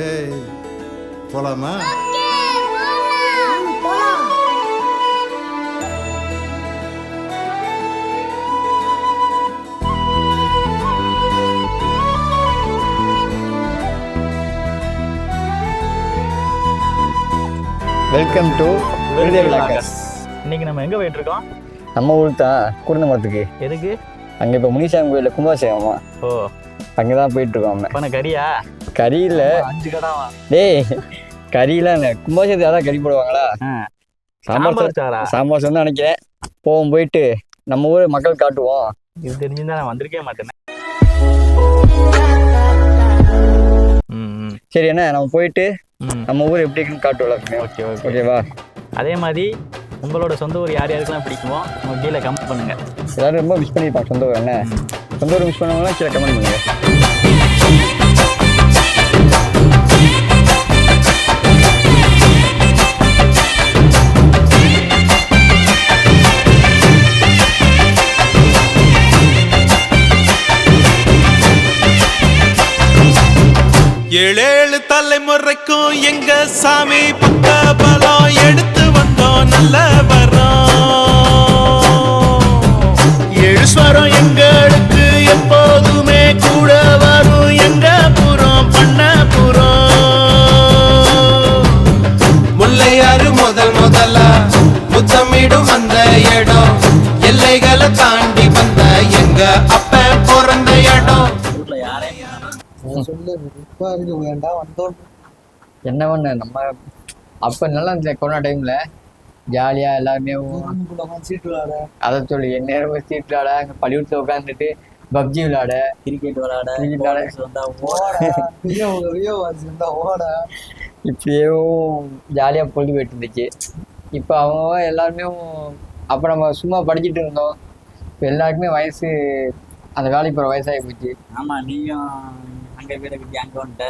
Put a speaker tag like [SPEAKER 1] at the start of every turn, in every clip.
[SPEAKER 1] ஏய் போலாமா?
[SPEAKER 2] Welcome to விருதே விளாக்கர்ஸ்
[SPEAKER 3] இன்னைக்கு நம்ம எங்க போயிட்டு இருக்கோம்
[SPEAKER 2] நம்ம ஊர் தான் குருந்த மரத்துக்கு
[SPEAKER 3] எதுக்கு?
[SPEAKER 2] அங்கே இப்போ முனிசாமி கோயிலில் கும்பாபிஷேகமா?
[SPEAKER 3] ஓ.
[SPEAKER 2] அங்கே தான் போயிட்டு இருக்கோம்
[SPEAKER 3] பண்ண கறியா
[SPEAKER 2] கறியில்
[SPEAKER 3] அஞ்சு கடாவா
[SPEAKER 2] டேய் கறியெலாம் இல்லை கும்பாபிஷேகத்துக்கு அதான் கறி போடுவாங்களா? சாம்பார்
[SPEAKER 3] சாம்பார்
[SPEAKER 2] தான் நினைக்கிறேன். போவோம் போயிட்டு நம்ம ஊர் மக்கள் காட்டுவோம்.
[SPEAKER 3] இது தெரிஞ்சிருந்தா நான் வந்திருக்கே மாட்டேனே.
[SPEAKER 2] சரி என்ன நம்ம போயிட்டு. நம்ம ஊர் எப்படி இருக்குன்னு காட்டுவோம்
[SPEAKER 3] ஓகே ஓகே.
[SPEAKER 2] ஓகேவா?
[SPEAKER 3] அதே மாதிரி உங்களோட சொந்த ஊர் யார் யாருக்கெல்லாம் பிடிக்குமோ உங்க கீழே கமெண்ட் பண்ணுங்க.
[SPEAKER 2] எல்லாரும் ரொம்ப மிஸ் பண்ணியிருப்பாங்க சொந்த ஊர் என்ன? சொந்த ஊர் மிஸ் பண்ணவங்களாம் கீழே கமெண்ட் பண்ணுங்க.
[SPEAKER 4] ஏழேழு தலைமுறைக்கும் எங்க சாமி பக்க பலம் எடுத்து வந்தோம் நல்ல வரோம். ஏழு எங்களுக்கு எப்போதுமே கூட வரும் எங்க புறம் பண்ண புறம். முல்லையாறு முதல் முதலா முத்தமிடும் அந்த
[SPEAKER 2] என்ன பண்ண நம்ம அப்போ நல்லா இருந்துச்சு கொரோனா டைமில் ஜாலியாக எல்லாருமே அதை சொல்லி என் நேரம் சீட் விளாட அங்கே பள்ளிக்கூடத்தில் உட்காந்துட்டு பப்ஜி விளாட
[SPEAKER 3] கிரிக்கெட் விளையாட
[SPEAKER 2] Cricket விளையாட. இப்படியே ஜாலியாக பொழுது போயிட்டு இருந்துச்சு. இப்போ அவங்க எல்லாருமே அப்போ நம்ம சும்மா படிச்சுட்டு இருந்தோம். இப்போ எல்லாருக்குமே வயசு அந்த வேலைக்கு போகிற வயசாகி போச்சு.
[SPEAKER 5] ஆமா நீயும் அங்க வீட கட்டி அங்க வந்துட்ட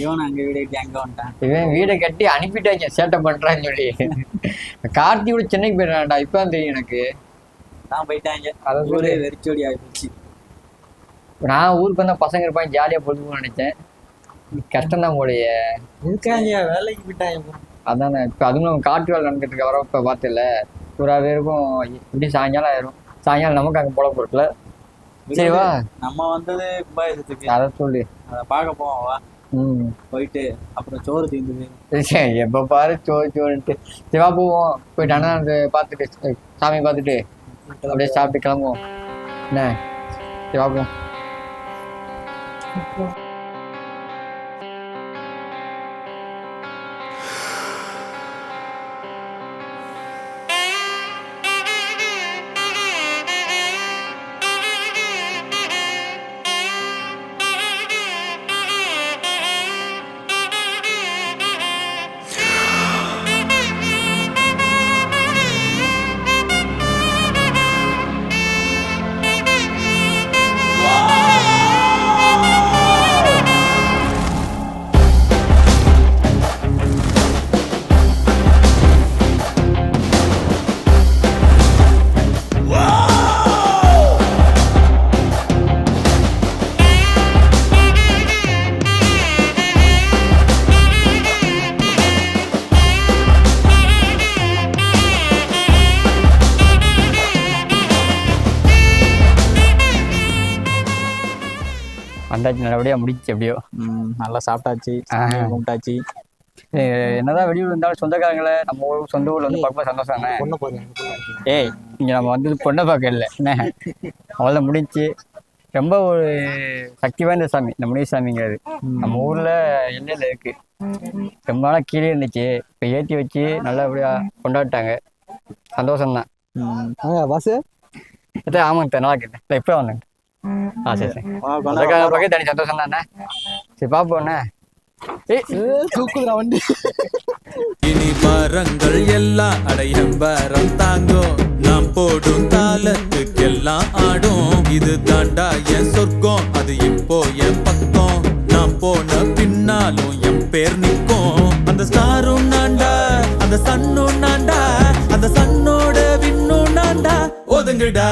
[SPEAKER 5] இவனும் அங்க வீட கட்டி அங்க வந்துட்டான்.
[SPEAKER 2] இவன் வீடை கட்டி அனுப்பிட்டாங்க சேட்டை பண்ணுறான்னு சொல்லி. கார்த்தியோட சென்னைக்கு போயிடுறான்டா இப்போ தெரியும் எனக்கு.
[SPEAKER 5] தான் போயிட்டாங்க.
[SPEAKER 2] அதை சொல்லு.
[SPEAKER 5] வெறிச்சோடி ஆயிடுச்சு
[SPEAKER 2] நான் ஊருக்கு வந்தால் பசங்க இருப்பாங்க ஜாலியாக பொழுதுன்னு நினச்சேன். கஷ்டம் தான் போலையே.
[SPEAKER 5] இருக்காங்க வேலைக்கு போயிட்டாங்க.
[SPEAKER 2] அதானே இப்போ அதுவும் நம்ம காட்டு வேலை நடந்துட்டு இருக்க வர இப்போ பார்த்துல பூரா பேருக்கும் இப்படி சாயங்காலம் ஆயிரும்? சாயங்காலம் நமக்கு அங்கே போல பொருட்கள் சரி வா.
[SPEAKER 5] நம்ம வந்தது கும்பாயத்துக்கு
[SPEAKER 2] அதை சொல்லு.
[SPEAKER 5] அதை பார்க்க போவோம் வா.
[SPEAKER 2] ம்.
[SPEAKER 5] போயிட்டு அப்புறம் சோறு தீர்ந்தது
[SPEAKER 2] எப்போ பாரு சோறு சோறுன்ட்டு. சரி வா போவோம். போயிட்டு அண்ணா பார்த்துட்டு அஹ் சாமி பார்த்துட்டு அப்படியே சாப்பிட்டு கிளம்புவோம். என்ன? சரி வா போவோம். வந்தாச்சு நல்லபடியாக முடிச்சு எப்படியோ.
[SPEAKER 3] நல்லா சாப்பிட்டாச்சு கும்பிட்டாச்சு.
[SPEAKER 2] என்னதான் வெளியூர் இருந்தாலும் சொந்தக்காரங்களை நம்ம ஊர் சொந்த ஊர்ல வந்து பார்க்க சந்தோஷம் தானே ஏய் இங்க நம்ம வந்து பொண்ணை பார்க்க இல்லை என்ன? அவ்வளோ முடிஞ்சு ரொம்ப ஒரு சக்தி வாய்ந்த சாமி இந்த முனிசாமிங்கிறது. நம்ம ஊர்ல எல்லையில இருக்கு. ரொம்ப நாளாக கீழே இருந்துச்சு. இப்போ ஏற்றி வச்சு நல்லபடியா கொண்டாடிட்டாங்க. சந்தோஷம்தான்.
[SPEAKER 6] பஸ்
[SPEAKER 2] ஆமாங்க நல்லா கேட்டேன் இப்போ வந்தேங்க ஆ சரி சரி. சொந்தக்காரங்க பார்க்க தனி சந்தோஷம் தானே? சரி
[SPEAKER 6] தூக்குதுடா வண்டி.
[SPEAKER 4] இனி மரங்கள் எல்லாம் அடையம்பரம் தாங்கும். நாம் போடும் தாளத்துக்கெல்லாம் ஆடும். இது தாண்டா என் சொர்க்கம் அது இப்போ என் பக்கம். நான் போன பின்னாலும் என் பேர் நிற்கும். அந்த ஸ்டாரும் நான்டா அந்த சன்னும் நான்டா அந்த சன்னோட விண்ணும் நான்டா ஒதுங்குடா.